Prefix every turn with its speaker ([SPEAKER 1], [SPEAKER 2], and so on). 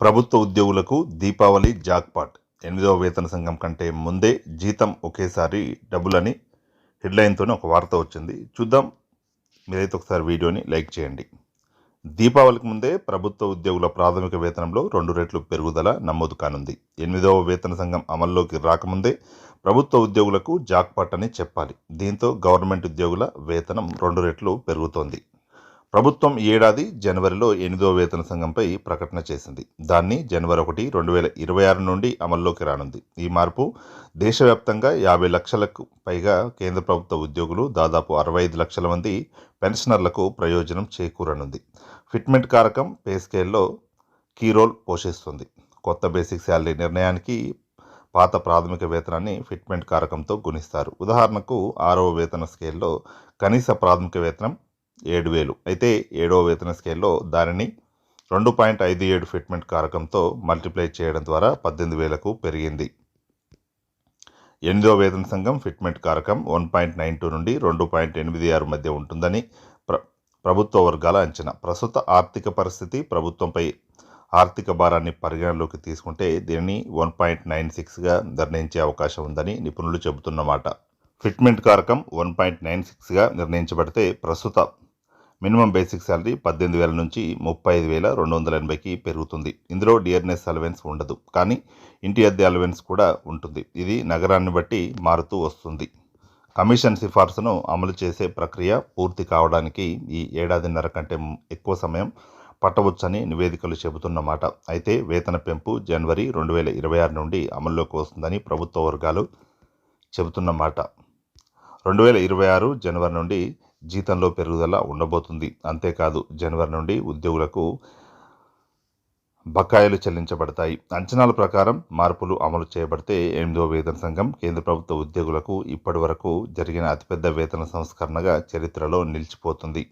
[SPEAKER 1] ప్రభుత్వ ఉద్యోగులకు దీపావళి జాక్పాట్. ఎనిమిదవ వేతన సంఘం కంటే ముందే జీతం ఒకేసారి డబ్బులని హెడ్లైన్తోనే ఒక వార్త వచ్చింది. చూద్దాం. మీరైతే ఒకసారి వీడియోని లైక్ చేయండి. దీపావళికి ముందే ప్రభుత్వ ఉద్యోగుల ప్రాథమిక వేతనంలో రెండు రెట్లు పెరుగుదల నమోదు కానుంది. ఎనిమిదవ వేతన సంఘం అమల్లోకి రాకముందే ప్రభుత్వ ఉద్యోగులకు జాక్పాట్ అని చెప్పాలి. దీంతో గవర్నమెంట్ ఉద్యోగుల వేతనం రెండు రెట్లు పెరుగుతోంది. ప్రభుత్వం ఈ ఏడాది జనవరిలో ఎనిమిదో వేతన సంఘంపై ప్రకటన చేసింది. దాన్ని జనవరి ఒకటి రెండు వేల ఇరవై ఆరు నుండి అమల్లోకి రానుంది. ఈ మార్పు దేశవ్యాప్తంగా యాభై లక్షలకు పైగా కేంద్ర ప్రభుత్వ ఉద్యోగులు దాదాపు అరవై ఐదు లక్షల మంది పెన్షనర్లకు ప్రయోజనం చేకూరనుంది. ఫిట్మెంట్ కారకం పే స్కేల్లో కీ రోల్ పోషిస్తుంది. కొత్త బేసిక్ శాలరీ నిర్ణయానికి పాత ప్రాథమిక వేతనాన్ని ఫిట్మెంట్ కారకంతో గుణిస్తారు. ఉదాహరణకు ఆరవ వేతన స్కేల్లో కనీస ప్రాథమిక వేతనం ఏడు వేలు. అయితే ఏడవ వేతన స్కేల్లో దానిని రెండు పాయింట్ ఐదు ఏడు ఫిట్మెంట్ కారకంతో మల్టిప్లై చేయడం ద్వారా పద్దెనిమిది వేలకు పెరిగింది. ఎనిమిదవ వేతన సంఘం ఫిట్మెంట్ కారకం వన్ పాయింట్ నైన్ టూ నుండి రెండు పాయింట్ ఎనిమిది ఆరు మధ్య ఉంటుందని ప్ర ప్రభుత్వ వర్గాల అంచనా. ప్రస్తుత ఆర్థిక పరిస్థితి ప్రభుత్వంపై ఆర్థిక భారాన్ని పరిగణలోకి తీసుకుంటే దీనిని వన్ పాయింట్ నైన్ సిక్స్గా నిర్ణయించే అవకాశం ఉందని నిపుణులు చెబుతున్నమాట. ఫిట్మెంట్ కారకం వన్ పాయింట్ నైన్ సిక్స్గా నిర్ణయించబడితే ప్రస్తుత మినిమం బేసిక్ శాలరీ పద్దెనిమిది వేల నుంచి ముప్పై ఐదు వేల రెండు వందల ఎనభైకి పెరుగుతుంది. ఇందులో డియర్నెస్ అలవెన్స్ ఉండదు. కానీ ఇంటి అద్దె అలవెన్స్ కూడా ఉంటుంది. ఇది నగరాన్ని బట్టి మారుతూ వస్తుంది. కమిషన్ సిఫార్సును అమలు చేసే ప్రక్రియ పూర్తి కావడానికి ఈ ఏడాదిన్నర కంటే ఎక్కువ సమయం పట్టవచ్చని నివేదికలు చెబుతున్నమాట అయితే వేతన పెంపు జనవరి రెండు వేల ఇరవై ఆరు నుండి అమల్లోకి వస్తుందని ప్రభుత్వ వర్గాలు చెబుతున్నమాట రెండు వేల ఇరవై ఆరు జనవరి నుండి జీతంలో పెరుగుదల ఉండబోతుంది. అంతేకాదు జనవరి నుండి ఉద్యోగులకు బకాయిలు చెల్లించబడతాయి. అంచనాల ప్రకారం మార్పులు అమలు చేయబడితే ఎనిమిదవ వేతన సంఘం కేంద్ర ప్రభుత్వ ఉద్యోగులకు ఇప్పటి వరకు జరిగిన అతిపెద్ద వేతన సంస్కరణగా చరిత్రలో నిలిచిపోతుంది.